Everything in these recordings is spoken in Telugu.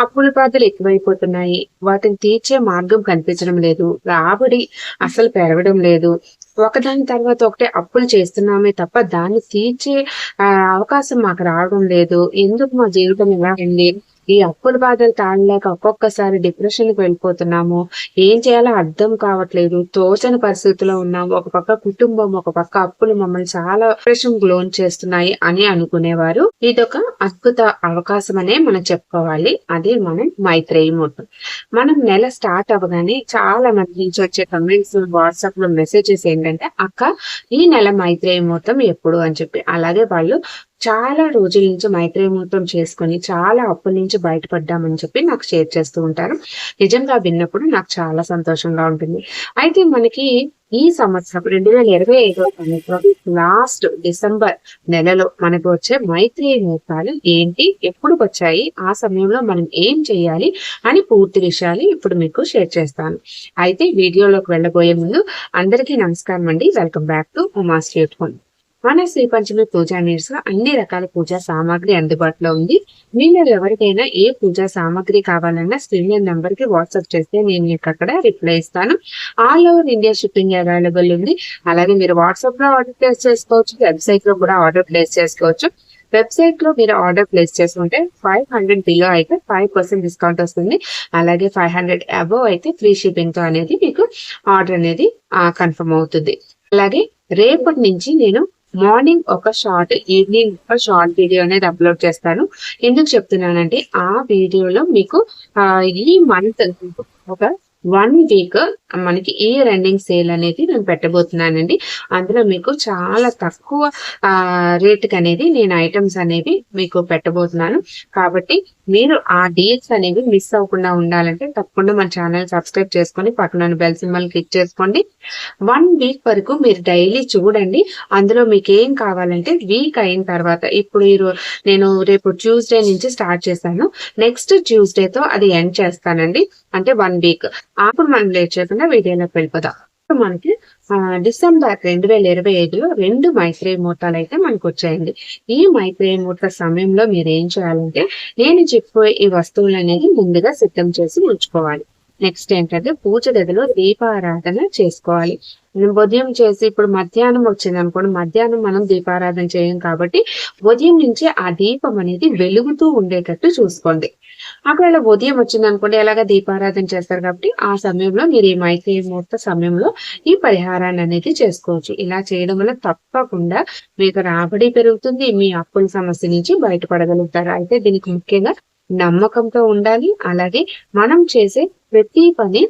అప్పుల బాధలు ఎక్కువైపోతున్నాయి. వాటిని తీర్చే మార్గం కనిపించడం లేదు. రాబడి అసలు పెరగడం లేదు. ఒకదాని తర్వాత ఒకటే అప్పులు చేస్తున్నామే తప్ప దాన్ని తీర్చే అవకాశం మాకు రావడం లేదు. ఎందుకు మా జీవితం ఇలా ఉంది? ఈ అప్పుల బాధలు తాళలేక ఒక్కొక్కసారి డిప్రెషన్కి వెళ్ళిపోతున్నాము. ఏం చేయాలో అర్థం కావట్లేదు. తోచని పరిస్థితిలో ఉన్నాము ఒక పక్క కుటుంబం ఒక పక్క అప్పులు మమ్మల్ని చాలా డిప్రెషన్ లోన్ చేస్తున్నాయి అని అనుకునేవారు. ఇదొక అద్భుత అవకాశం అనే మనం చెప్పుకోవాలి. అదే మనం మైత్రేయి ముహూర్తం మనం నెల స్టార్ట్ అవ్వగానే చాలా మంది నుంచి వచ్చే కమెంట్స్ వాట్సాప్లో మెసేజెస్ ఏంటంటే అక్క ఈ నెల మైత్రేయ ముహూర్తం ఎప్పుడు? అని చెప్పి. అలాగే వాళ్ళు చాలా రోజుల నుంచి మైత్రేయ చేసుకుని చేసుకొని చాలా అప్పుల నుంచి బయటపడ్డామని చెప్పి నాకు షేర్ చేస్తూ ఉంటారు. నిజంగా విన్నప్పుడు నాకు చాలా సంతోషంగా ఉంటుంది. అయితే మనకి ఈ సంవత్సరం రెండు వేల ఇరవై ఐదో సంవత్సరం లాస్ట్ డిసెంబర్ నెలలో మనకు వచ్చే మైత్రి ముహూర్తాలు ఏంటి? ఎప్పుడు వచ్చాయి? ఆ సమయంలో మనం ఏం చేయాలి? అని పూర్తి విషయాలు ఇప్పుడు మీకు షేర్ చేస్తాను. అయితే వీడియోలోకి వెళ్ళబోయే ముందు అందరికీ నమస్కారం అండి welcome back to Uma street phone మన శ్రీ పంచమి పూజా నీడ్స్లో అన్ని రకాల పూజా సామాగ్రి అందుబాటులో ఉంది. మీరు ఎవరికైనా ఏ పూజా సామాగ్రి కావాలన్నా స్క్రీన్ నెంబర్కి వాట్సాప్ చేస్తే నేను మీకు అక్కడ రిప్లై ఇస్తాను. All over India shipping available ఉంది. అలాగే మీరు వాట్సాప్లో ఆర్డర్ ప్లేస్ చేసుకోవచ్చు వెబ్సైట్లో కూడా ఆర్డర్ ప్లేస్ చేసుకోవచ్చు. వెబ్సైట్లో మీరు ఆర్డర్ ప్లేస్ చేసుకుంటే ఫైవ్ హండ్రెడ్ బిలో అయితే ఫైవ్ పర్సెంట్ డిస్కౌంట్ వస్తుంది. అలాగే ఫైవ్ హండ్రెడ్ అబోవ్ అయితే ఫ్రీ షిప్పింగ్తో అనేది మీకు ఆర్డర్ అనేది కన్ఫర్మ్ అవుతుంది. అలాగే రేపటి నుంచి నేను మార్నింగ్ ఒక షార్ట్ ఈవినింగ్ ఒక షార్ట్ వీడియో అనేది అప్లోడ్ చేస్తాను. ఎందుకు చెప్తున్నానంటే ఆ వీడియోలో మీకు ఈ మంత్ ఒక వన్ వీక్ మనకి ఈ రన్నింగ్ సేల్ అనేది నేను పెట్టబోతున్నానండి. అందులో మీకు చాలా తక్కువ ఆ అనేది నేను ఐటమ్స్ అనేవి మీకు పెట్టబోతున్నాను. కాబట్టి మీరు ఆ డీల్స్ అనేవి మిస్ అవ్వకుండా ఉండాలంటే తప్పకుండా మన ఛానల్ సబ్స్క్రైబ్ చేసుకొని పక్కన బెల్ సింబల్ క్లిక్ చేసుకోండి. వన్ వీక్ వరకు మీరు డైలీ చూడండి. అందులో మీకు ఏం కావాలంటే వీక్ అయిన తర్వాత ఇప్పుడు మీరు నేను రేపు ట్యూస్డే నుంచి స్టార్ట్ చేశాను. నెక్స్ట్ ట్యూస్డేతో అది ఎండ్ చేస్తానండి. అంటే వన్ వీక్ అప్పుడు మనం లేట్ చేయకుండా వీడియోలోకి వెళ్ళిపోదాం. మనకి డిసెంబర్ రెండు వేల ఇరవై ఐదులో రెండు మైత్రేయ ముహూర్తాలు అయితే మనకు వచ్చాయండి ఈ మైత్రేయ ముహూర్త సమయంలో మీరు ఏం చేయాలంటే నేను చెప్పే ఈ వస్తువులు అనేది ముందుగా సిద్ధం చేసి ఉంచుకోవాలి. నెక్స్ట్ ఏంటంటే పూజ గదిలో దీపారాధన చేసుకోవాలి. మనం ఉదయం చేసి ఇప్పుడు మధ్యాహ్నం వచ్చింది అనుకోండి మధ్యాహ్నం మనం దీపారాధన చేయం కాబట్టి ఉదయం నుంచి ఆ దీపం అనేది వెలుగుతూ ఉండేటట్టు చూసుకోండి. ఒకవేళ ఉదయం వచ్చింది అనుకోండి ఎలాగ దీపారాధన చేస్తారు కాబట్టి ఆ సమయంలో మీరు ఈ మైత్రి ముహూర్త సమయంలో ఈ పరిహారాన్ని అనేది చేసుకోవచ్చు. ఇలా చేయడం వల్ల తప్పకుండా మీకు రాబడి పెరుగుతుంది మీ అప్పుల సమస్య నుంచి బయటపడగలుగుతారు. అయితే దీనికి ముఖ్యంగా నమ్మకంతో ఉండాలి. అలాగే మనం చేసే ప్రతి పని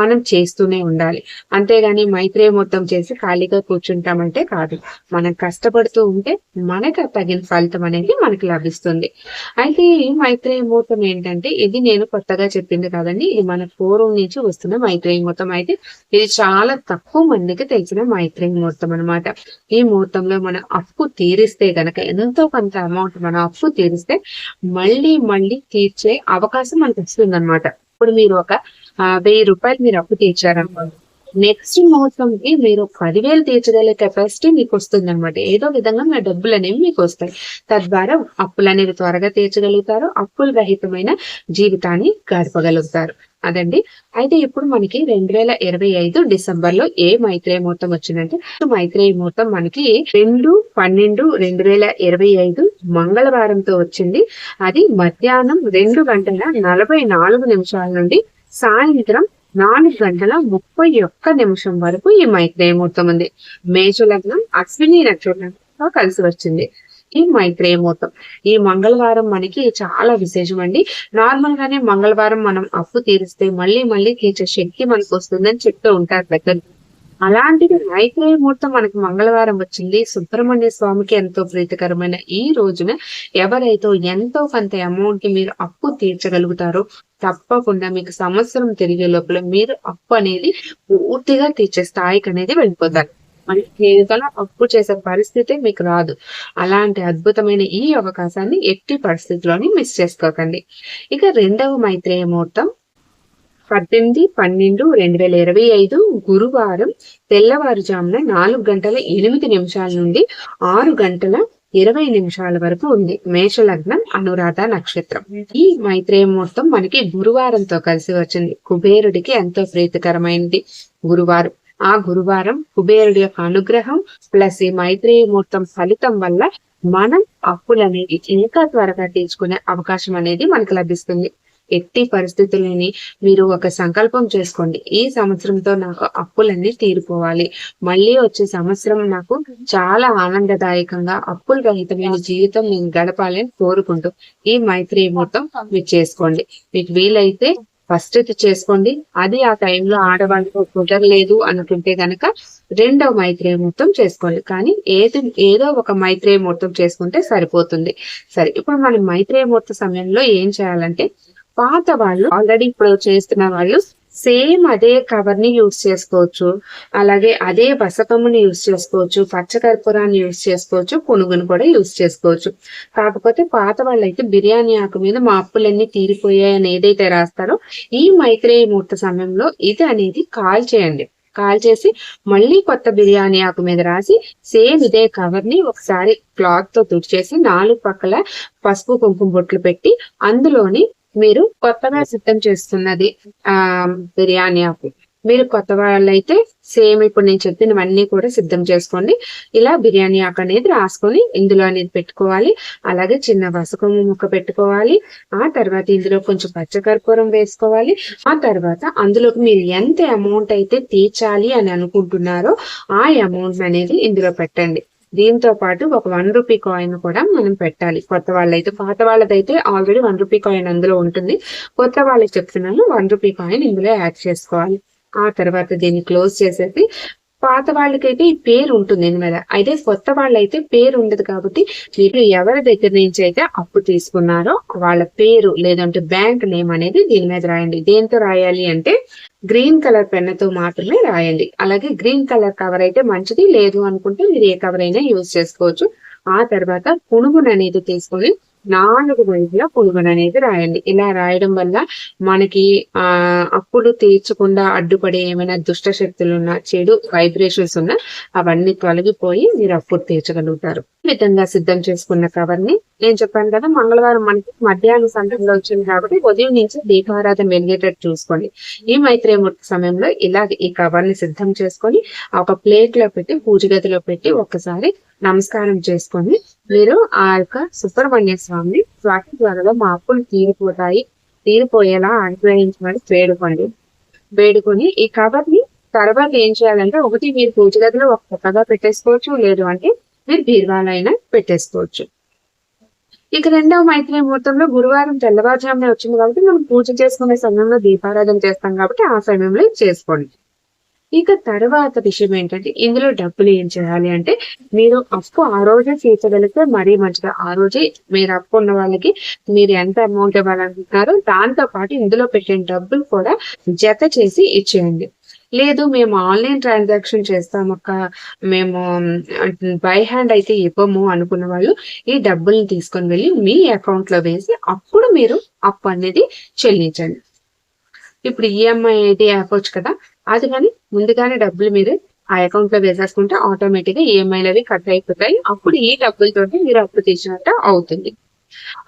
మనం చేస్తూనే ఉండాలి. అంతేగాని మైత్రే మొత్తం చేసి ఖాళీగా కూర్చుంటామంటే కాదు. మనం కష్టపడుతూ ఉంటే మనకు తగిన ఫలితం అనేది మనకి లభిస్తుంది. అయితే ఈ మైత్రేయ ముహూర్తం ఏంటంటే ఇది నేను కొత్తగా చెప్పింది కాదండి. ఇది మన పూర్వం నుంచి వస్తున్న మైత్రేయ ముహూర్తం. అయితే ఇది చాలా తక్కువ మందికి తెలిసిన మైత్రేయ ముహూర్తం అన్నమాట. ఈ ముహూర్తంలో మన అప్పు తీరిస్తే గనక ఎంతో కొంత అమౌంట్ మన అప్పు తీరిస్తే మళ్ళీ మళ్ళీ తీర్చే అవకాశం మనకు వస్తుంది అనమాట ఇప్పుడు మీరు ఒక వెయ్యి రూపాయలు మీరు అప్పు తీర్చారనమాట. నెక్స్ట్ ముహూర్తంకి మీరు పదివేలు తీర్చగల కెపాసిటీ మీకు వస్తుంది అనమాట ఏదో విధంగా మీ డబ్బులు అనేవి మీకు వస్తాయి. తద్వారా అప్పులు అనేవి త్వరగా తీర్చగలుగుతారు. అప్పుల రహితమైన జీవితాన్ని గడపగలుగుతారు. అదండి. అయితే ఇప్పుడు మనకి రెండు వేల ఇరవై ఐదు డిసెంబర్లో ఏ మైత్రేయ ముహూర్తం వచ్చిందంటే మైత్రేయ ముహూర్తం మనకి రెండు పన్నెండు రెండు వేల ఇరవై ఐదు మంగళవారంతో వచ్చింది. అది మధ్యాహ్నం రెండు గంటల నలభై నాలుగు నిమిషాల నుండి సాయంత్రం నాలుగు గంటల ముప్పై ఒక్క నిమిషం వరకు ఈ మైత్రేయ ముహూర్తం ఉంది. మేష లగ్నం అశ్విని నక్షత్రంతో కలిసి వచ్చింది. ఈ మైత్రేయ ముహూర్తం ఈ మంగళవారం మనకి చాలా విశేషం అండి. నార్మల్ గానే మంగళవారం మనం అప్పు తీరిస్తే మళ్ళీ మళ్ళీ తీర్చే శక్తి మనకు వస్తుందని చెప్తూ ఉంటారు పెద్దలు. అలాంటిది మైత్రేయ ముహూర్తం మనకి మంగళవారం వచ్చింది. సుబ్రహ్మణ్య స్వామికి ఎంతో ప్రీతికరమైన ఈ రోజున ఎవరైతే ఎంతో కొంత అమౌంట్కి మీరు అప్పు తీర్చగలుగుతారో తప్పకుండా మీకు సంవత్సరం తిరిగే లోపల మీరు అప్పు అనేది పూర్తిగా తీర్చే స్థాయికి అనేది వెళ్ళిపోతారు. మరి కేవలం అప్పు చేసే పరిస్థితి మీకు రాదు. అలాంటి అద్భుతమైన ఈ అవకాశాన్ని ఎట్టి పరిస్థితిలోని మిస్ చేసుకోకండి. ఇక రెండవ మైత్రేయ ముహూర్తం పద్దెనిమిది పన్నెండు రెండు వేల ఇరవై ఐదు గురువారం తెల్లవారుజామున నాలుగు గంటల ఎనిమిది నిమిషాల నుండి ఆరు గంటల ఇరవై నిమిషాల వరకు ఉంది. మేష లగ్నం అనురాధ నక్షత్రం. ఈ మైత్రేయ ముహూర్తం మనకి గురువారంతో కలిసి వచ్చింది. కుబేరుడికి ఎంతో ప్రీతికరమైనది గురువారం. ఆ గురువారం కుబేరుడి యొక్క అనుగ్రహం ప్లస్ ఈ మైత్రేయ ముహూర్తం ఫలితం వల్ల మనం అప్పులనేది ఇంకా త్వరగా తీర్చుకునే అవకాశం అనేది మనకు లభిస్తుంది. ఎట్టి పరిస్థితులని మీరు ఒక సంకల్పం చేసుకోండి. ఈ సంవత్సరంతో నాకు అప్పులన్నీ తీరిపోవాలి. మళ్ళీ వచ్చే సంవత్సరం నాకు చాలా ఆనందదాయకంగా అప్పుల రహితమైన జీవితం నేను గడపాలని కోరుకుంటూ ఈ మైత్రి మొత్తం మీరు చేసుకోండి. మీకు వీలైతే ఫస్ట్ చేసుకోండి. అది ఆ టైంలో ఆడవాళ్ళతో కుదరలేదు అనుకుంటే గనక రెండవ మైత్రేయ మొత్తం చేసుకోండి. కానీ ఏది ఏదో ఒక మైత్రేయ మొత్తం చేసుకుంటే సరిపోతుంది. సరే ఇప్పుడు మనం మైత్రేయ మొత్తం సమయంలో ఏం చేయాలంటే పాత వాళ్ళు ఆల్రెడీ ఇప్పుడు చేస్తున్న వాళ్ళు సేమ్ అదే కవర్ని యూజ్ చేసుకోవచ్చు. అలాగే అదే బసకమ్మని యూజ్ చేసుకోవచ్చు పచ్చకర్పూరాన్ని యూజ్ చేసుకోవచ్చు పునుగును కూడా యూజ్ చేసుకోవచ్చు. కాకపోతే పాత వాళ్ళు అయితే బిర్యానీ ఆకు మీద మా అప్పులన్నీ తీరిపోయాయి అని ఏదైతే రాస్తారో ఈ మైత్రేయ ముహూర్త సమయంలో ఇది అనేది కాల్ చేయండి. కాల్ చేసి మళ్ళీ కొత్త బిర్యానీ ఆకు మీద రాసి సేమ్ ఇదే కవర్ని ఒకసారి క్లాత్తో తుడిచేసి నాలుగు పక్కల పసుపు కుంకుమ బొట్లు పెట్టి అందులోని మీరు కొత్తగా సిద్ధం చేస్తున్నది ఆ బిర్యానీ ఆకు. మీరు కొత్త వాళ్ళైతే సేమ్ ఇప్పుడు నేను చెప్పినవన్నీ కూడా సిద్ధం చేసుకోండి. ఇలా బిర్యానీ ఆకు అనేది రాసుకొని ఇందులో అనేది పెట్టుకోవాలి. అలాగే చిన్న వసకము ముక్క పెట్టుకోవాలి. ఆ తర్వాత ఇందులో కొంచెం పచ్చకర్పూరం వేసుకోవాలి. ఆ తర్వాత అందులోకి మీరు ఎంత అమౌంట్ అయితే తీర్చాలి అని అనుకుంటున్నారో ఆ అమౌంట్ అనేది ఇందులో పెట్టండి. దీంతో పాటు ఒక వన్ రూపీ కాయిన్ కూడా మనం పెట్టాలి. కొత్త వాళ్ళైతే పాత వాళ్ళదైతే ఆల్రెడీ వన్ రూపీ కాయిన్ అందులో ఉంటుంది. కొత్త వాళ్ళకి చెప్తున్నాను వన్ రూపీ కాయిన్ ఇందులో యాడ్ చేసుకోవాలి. ఆ తర్వాత దీన్ని క్లోజ్ చేసేసి పాత వాళ్ళకైతే ఈ పేరు ఉంటుంది దీని మీద అయితే కొత్త వాళ్ళైతే పేరు ఉండదు కాబట్టి మీరు ఎవరి దగ్గర నుంచి అయితే అప్పు తీసుకున్నారో వాళ్ళ పేరు లేదంటే బ్యాంక్ నేమ్ అనేది దీని మీద రాయండి. దేంతో రాయాలి అంటే గ్రీన్ కలర్ పెన్నుతో మాత్రమే రాయండి. అలాగే గ్రీన్ కలర్ కవర్ అయితే మంచిది లేదు అనుకుంటే మీరు ఏ కవర్ అయినా యూజ్ చేసుకోవచ్చు. ఆ తర్వాత పునుగును అనేది తీసుకొని నాలుగు వైపులా పునుగును అనేది రాయండి. ఇలా రాయడం వల్ల మనకి ఆ అప్పులు తీర్చకుండా అడ్డుపడే ఏమైనా దుష్ట శక్తులు ఉన్నా చెడు వైబ్రేషన్స్ ఉన్నా అవన్నీ తొలగిపోయి మీరు అప్పుడు తీర్చగలుగుతారు. విధంగా సిద్ధం చేసుకున్న కవర్ని నేను చెప్పాను కదా మంగళవారం మనకి మధ్యాహ్నం సందర్భంలో వచ్చింది కాబట్టి ఉదయం నుంచి దీపారాధన వెలిగేటట్టు చూసుకోండి. ఈ మైత్రేయమూర్తి సమయంలో ఇలా ఈ కవర్ని సిద్ధం చేసుకొని ఒక ప్లేట్లో పెట్టి పూజ గదిలో పెట్టి ఒక్కసారి నమస్కారం చేసుకొని మీరు ఆ యొక్క సుబ్రహ్మణ్య స్వామిని స్వాతి ద్వారాలో మా అప్పులు తీరిపోతాయి. తీరిపోయేలా అనుగ్రహించమని వేడుకోండి. వేడుకొని ఈ కవర్ని తర్వాత ఏం చేయాలంటే ఒకటి మీరు పూజ గదిలో ఒక పక్కగా పెట్టేసుకోవచ్చు లేదు అంటే మీరు బీరువాలైనా పెట్టేసుకోవచ్చు. ఇక రెండవ మైత్రి ముహూర్తంలో గురువారం తెల్లవారుజామునే వచ్చింది కాబట్టి మనం పూజ చేసుకునే సమయంలో దీపారాధన చేస్తాం కాబట్టి ఆ సమయంలో చేసుకోండి. ఇక తర్వాత విషయం ఏంటంటే ఇందులో డబ్బులు ఏం చేయాలి అంటే మీరు అప్పు ఆ రోజే తీర్చగలిగితే మరీ మంచిది. ఆ రోజే మీరు అప్పు ఉన్న వాళ్ళకి మీరు ఎంత అమౌంట్ ఇవ్వాలనుకుంటున్నారో దాంతో పాటు ఇందులో పెట్టిన డబ్బులు కూడా జత చేసి ఇచ్చేయండి. లేదు మేము ఆన్లైన్ ట్రాన్సాక్షన్ చేస్తామక్క మేము బై హ్యాండ్ అయితే ఇవ్వము అనుకున్న వాళ్ళు ఈ డబ్బుల్ని తీసుకొని వెళ్ళి మీ అకౌంట్లో వేసి అప్పుడు మీరు అప్పు అనేది చెల్లించండి. ఇప్పుడు ఈఎంఐ అయితే అవ్వచ్చు కదా అది కానీ ముందుగానే డబ్బులు మీరు ఆ అకౌంట్లో వేసేసుకుంటే ఆటోమేటిక్గా ఈఎంఐలు అవి కట్ అయిపోతాయి. అప్పుడు ఈ డబ్బులతో మీరు అప్పు తీసినట్టు అవుతుంది.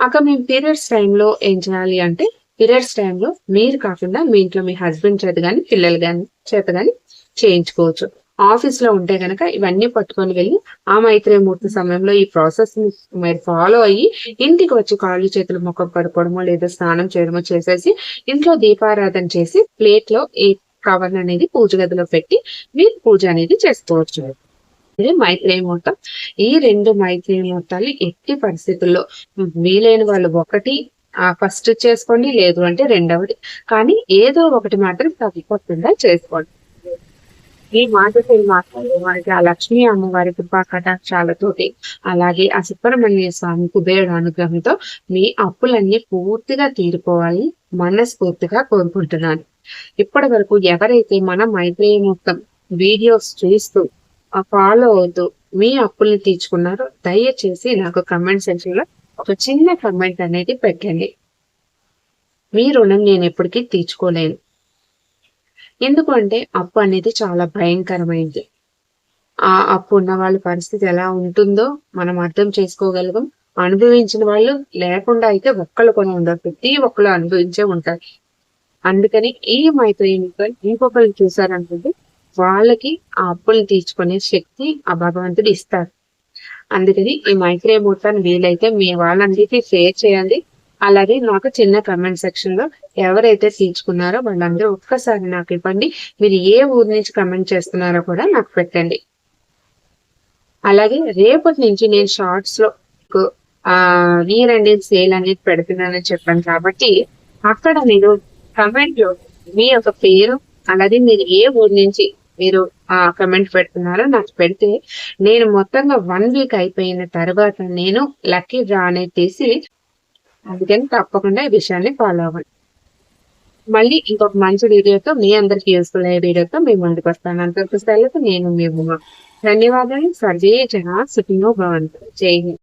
అక్కడ మేము పీరియడ్స్ టైంలో ఏం చేయాలి అంటే పీరియడ్స్ టైంలో మీరు కాకుండా మీ ఇంట్లో మీ హస్బెండ్ చేత కానీ పిల్లలు కానీ చేత కానీ చేయించుకోవచ్చు. ఆఫీస్లో ఉంటే గనక ఇవన్నీ పట్టుకొని వెళ్ళి ఆ మైత్రేయమూర్తి సమయంలో ఈ ప్రాసెస్ని మీరు ఫాలో అయ్యి ఇంటికి వచ్చి కాళ్ళు చేతులు ముఖం కడుకోవడమో లేదా స్నానం చేయడమో చేసేసి ఇంట్లో దీపారాధన చేసి ప్లేట్లో ఈ కవర్ అనేది పూజ గదిలో పెట్టి మీరు పూజ అనేది చేసుకోవచ్చు. ఇది మైత్రేయ ముహూర్తం ఈ రెండు మైత్రేయ ముహూర్తాలు ఎట్టి పరిస్థితుల్లో వీలైన వాళ్ళు ఒకటి ఫస్ట్ చేసుకోండి లేదు అంటే రెండవది. కానీ ఏదో ఒకటి మాత్రం తప్పకుండా చేసుకోండి. ఈ మాటలు మాత్రం వారికి ఆ లక్ష్మీ అమ్మవారి కృపా కటాక్షాలతోటి అలాగే ఆ సుబ్రహ్మణ్య స్వామి కుబేరుడు అనుగ్రహంతో మీ అప్పులన్నీ పూర్తిగా తీరిపోవాలి మనస్ఫూర్తిగా కోరుకుంటున్నాను. ఇప్పటి వరకు ఎవరైతే మన మైత్రేయ మొత్తం వీడియోస్ చూస్తూ ఫాలో అవుతూ మీ అప్పుల్ని తీర్చుకున్నారో దయచేసి నాకు కమెంట్ సెక్షన్లో ఒక చిన్న కమెంట్ అనేది పెట్టండి. మీ రుణం నేను ఎప్పటికీ తీర్చుకోలేను. ఎందుకంటే అప్పు అనేది చాలా భయంకరమైంది. ఆ అప్పు ఉన్న వాళ్ళ పరిస్థితి ఎలా ఉంటుందో మనం అర్థం చేసుకోగలగం. అనుభవించిన వాళ్ళు లేకుండా అయితే ఒక్కళ్ళు కొని ఉండరు. ప్రతి ఒక్కళ్ళు అనుభవించే ఉంటారు. అందుకని ఈ మైతో ఇంకొకరు చూసారనుకుంటే వాళ్ళకి ఆ అప్పులు తీర్చుకునే శక్తి ఆ భగవంతుడు ఇస్తారు అందుకని ఈ మైత్రేయ ముహూర్తాన్ని వీలైతే మీ వాళ్ళందరికీ షేర్ చేయండి. అలాగే నాకు చిన్న కమెంట్ సెక్షన్లో ఎవరైతే తీర్చుకున్నారో వాళ్ళందరూ ఒక్కసారి నాకు ఇవ్వండి. మీరు ఏ ఊరు నుంచి కమెంట్ చేస్తున్నారో కూడా నాకు పెట్టండి. అలాగే రేపటి నుంచి నేను షార్ట్స్లో ఆ ఇయర్ ఎండింగ్ సేల్ అనేది పెడుతున్నానని చెప్పాను కాబట్టి అక్కడ నేను కమెంట్లో మీ యొక్క పేరు అలాగే మీరు ఏ ఊరు నుంచి మీరు ఆ కమెంట్ పెడుతున్నారో నాకు పెడితే నేను మొత్తంగా వన్ వీక్ అయిపోయిన తర్వాత నేను లక్కీ డ్రా అనేది తీసి అందుకని తప్పకుండా ఈ విషయాన్ని ఫాలో అవ్వండి. మళ్ళీ ఇంకొక మంచి వీడియోతో మీ అందరికి యూస్ఫుల్ అయ్యే వీడియోతో మేము ముందుకు వస్తాను. అంతవరకు సెలవు నేను మేము ధన్యవాదాలు. సర్వే జన సుఖినో భవంతు. జై హింద్.